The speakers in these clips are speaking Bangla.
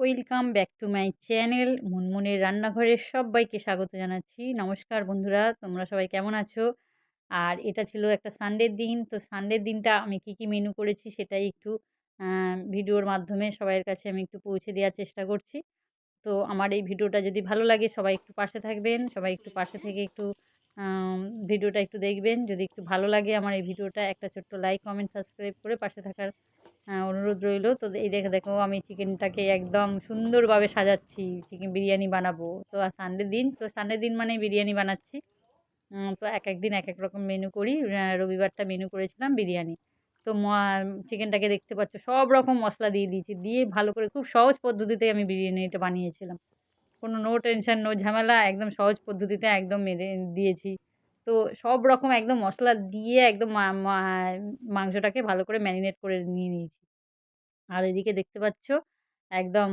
Welcome back to my channel মুনমুনের রান্নাঘরের সবাইকে স্বাগত জানাচ্ছি। নমস্কার বন্ধুরা, তোমরা সবাই কেমন আছো? আর এটা ছিল একটা সানডের দিন, তো সানডের দিনটা আমি কি কি মেনু করেছি সেটাই একটু ভিডিওর মাধ্যমে সবাইয়ের কাছে আমি একটু পৌঁছে দেওয়ার চেষ্টা করছি। তো আমার এই ভিডিওটা যদি ভালো লাগে, সবাই একটু পাশে থাকবেন, সবাই একটু পাশে থেকে একটু ভিডিওটা একটু দেখবেন। যদি একটু ভালো লাগে আমার এই ভিডিওটা, একটা ছোট্ট লাইক কমেন্ট সাবস্ক্রাইব করে পাশে থাকার অনুরোধ রইল। তো এই দেখে দেখো আমি চিকেনটাকে একদম সুন্দরভাবে সাজাচ্ছি চিকেন বিরিয়ানি বানাবো। তো আর সানডে দিন, তো সানডে দিন মানে বিরিয়ানি বানাচ্ছি। তো এক এক দিন এক এক রকম মেনু করি। রবিবারটা মেনু করেছিলাম বিরিয়ানি। তো চিকেনটাকে দেখতে পাচ্ছ, সব রকম মশলা দিয়ে দিয়েছি। দিয়ে ভালো করে খুব সহজ পদ্ধতিতে আমি বিরিয়ানিটা বানিয়েছিলাম। কোনো নো টেনশন নো ঝামেলা, একদম সহজ পদ্ধতিতে একদম মেরে দিয়েছি। তো সব রকম একদম মশলা দিয়ে একদম মাংসটাকে ভালো করে ম্যারিনেট করে নিয়ে নিয়েছি। আর এদিকে দেখতে পাচ্ছ, একদম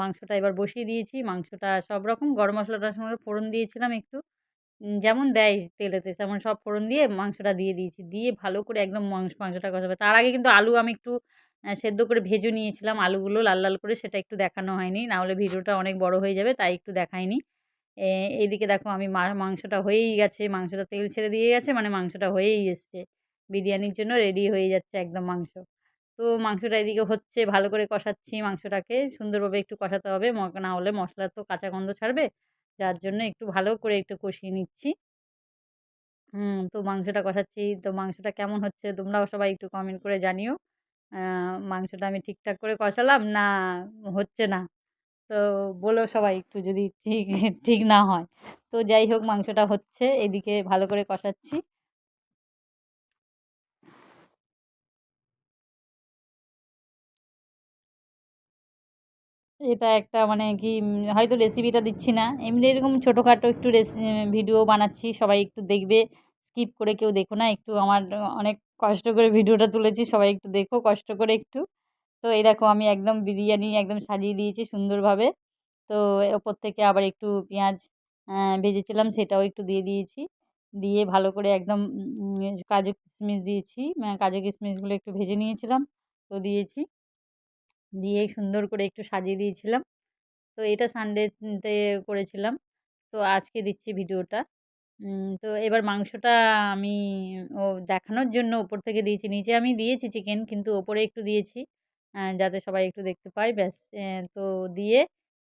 মাংসটা এবার বসিয়ে দিয়েছি। মাংসটা সব রকম, গরম মশলা টশলা ফোড়ন দিয়েছিলাম একটু। যেমন দেয় তেলেতে, তেমন সব ফোড়ন দিয়ে মাংসটা দিয়ে দিয়েছি। দিয়ে ভালো করে একদম মাংস, মাংসটা কষাবে। তার আগে কিন্তু আলু আমি একটু সেদ্ধ করে ভেজে নিয়েছিলাম। আলুগুলো লাল লাল করে সেটা একটু দেখানো হয়নি। নাহলে ভিডিওটা অনেক বড় হয়ে যাবে, তাই একটু দেখায়নি এইদিকে দেখো আমি মাংসটা হয়েই গেছে, মাংসটা তেল ছেড়ে দিয়ে গেছে মানে মাংসটা হয়েই এসছে। বিরিয়ানির জন্য রেডি হয়ে যাচ্ছে একদম মাংস। তো মাংসটা এদিকে হচ্ছে, ভালো করে কষাচ্ছি মাংসটাকে। সুন্দরভাবে একটু কষাতে হবে না হলে মশলা তো কাঁচা গন্ধ ছাড়বে। যার জন্য একটু ভালো করে একটু কষিয়ে নিচ্ছি। হুম, তো মাংসটা কষাচ্ছি। তো মাংসটা কেমন হচ্ছে তোমরাও সবাই একটু কমেন্ট করে জানিও। মাংসটা আমি ঠিকঠাক করে কষালাম? না, হচ্ছে না। তো বলো সবাই একটু যদি ঠিক ঠিক না হয়। তো যাই হোক, মাংসটা হচ্ছে, এদিকে ভালো করে কষাচ্ছি। এটা একটা মানে কি হয়তো রেসিপিটা দিচ্ছি না। এমনি এরকম ছোটোখাটো একটু ভিডিও বানাচ্ছি, সবাই একটু দেখবে। স্কিপ করে কেউ দেখো না, একটু আমার অনেক কষ্ট করে ভিডিওটা তুলেছি, সবাই একটু দেখো, কষ্ট করে একটু। তো এই দেখো আমি একদম বিরিয়ানি একদম সাজিয়ে দিয়েছি সুন্দরভাবে। তো ওপর থেকে আবার একটু পেঁয়াজ ভেজেছিলাম সেটাও একটু দিয়ে দিয়েছি। দিয়ে ভালো করে একদম কাজু কিশমিশ দিয়েছি। কাজু কিশমিশগুলো একটু ভেজে নিয়েছিলাম, তো দিয়েছি। দিয়ে সুন্দর করে একটু সাজিয়ে দিয়েছিলাম। তো এটা সানডেতে করেছিলাম। তো আজকে দিচ্ছি ভিডিওটা। তো এবার মাংসটা আমি ও দেখানোর জন্য ওপর থেকে দিয়েছি। নিচে আমি দিয়েছি চিকেন, কিন্তু ওপরে একটু দিয়েছি। যাতে সবাই একটু দেখতে পায়, ব্যাস। তো দিয়ে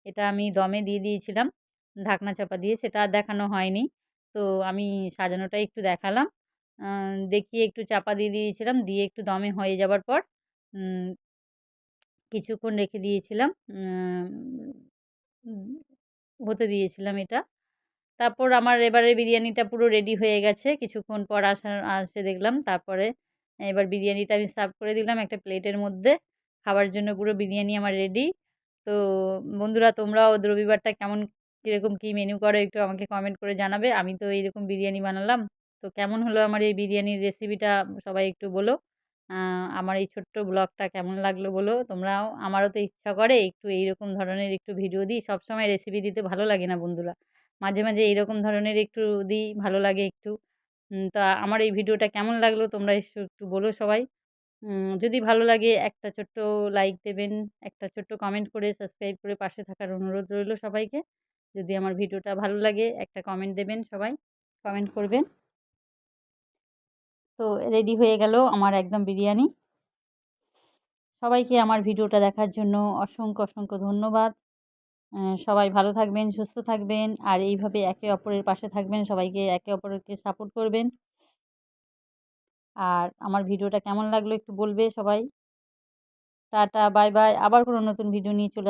এটা আমি দমে দিয়ে দিয়েছিলাম, ঢাকনা চাপা দিয়ে, সেটা আর দেখানো হয়নি। তো আমি সাজানোটাই একটু দেখালাম। দেখিয়ে একটু চাপা দিয়ে দিয়েছিলাম, দিয়ে একটু দমে হয়ে যাবার পর কিছুক্ষণ রেখে দিয়েছিলাম হতে দিয়েছিলাম এটা। তারপর আমার এবারে বিরিয়ানিটা পুরো রেডি হয়ে গেছে, কিছুক্ষণ পর আসা আসে দেখলাম, তারপরে এবার বিরিয়ানিটা আমি সার্ভ করে দিলাম একটা প্লেটের মধ্যে। খাবার জন্য পুরো বিরিয়ানি আমার রেডি তো বন্ধুরা, তোমরাও রবিবারটা কেমন, কীরকম, কী মেনু করো একটু আমাকে কমেন্ট করে জানাবে। আমি তো এইরকম বিরিয়ানি বানালাম। তো কেমন হলো আমার এই বিরিয়ানির রেসিপিটা সবাই একটু বলো। আমার এই ছোট্ট ব্লগটা কেমন লাগল বলো তোমরাও। আমারও তো ইচ্ছা করে একটু এইরকম ধরনের একটু ভিডিও দিই। সবসময় রেসিপি দিতে ভালো লাগে না বন্ধুরা। মাঝে মাঝে এইরকম ধরনের একটু দিই, ভালো লাগে একটু। তা আমার এই ভিডিওটা কেমন লাগল তোমরা একটু বলো সবাই। যদি ভালো লাগে একটা ছোট্ট লাইক দেবেন, একটা ছোট্ট কমেন্ট করে সাবস্ক্রাইব করে পাশে থাকার অনুরোধ রইল সবাইকে। যদি আমার ভিডিওটা ভালো লাগে, একটা কমেন্ট দেবেন সবাই কমেন্ট করবেন। তো রেডি হয়ে গেল আমার একদম বিরিয়ানি। সবাইকে আমার ভিডিওটা দেখার জন্য অসংখ্য অসংখ্য ধন্যবাদ। সবাই ভালো থাকবেন, সুস্থ থাকবেন, আর এইভাবে একে অপরের পাশে থাকবেন, সবাইকে একে অপরকে সাপোর্ট করবেন। আর আমার ভিডিওটা কেমন লাগল একটু বলবে সবাই। Tata, bye bye. আবার কোনো নতুন ভিডিও নিয়ে চলে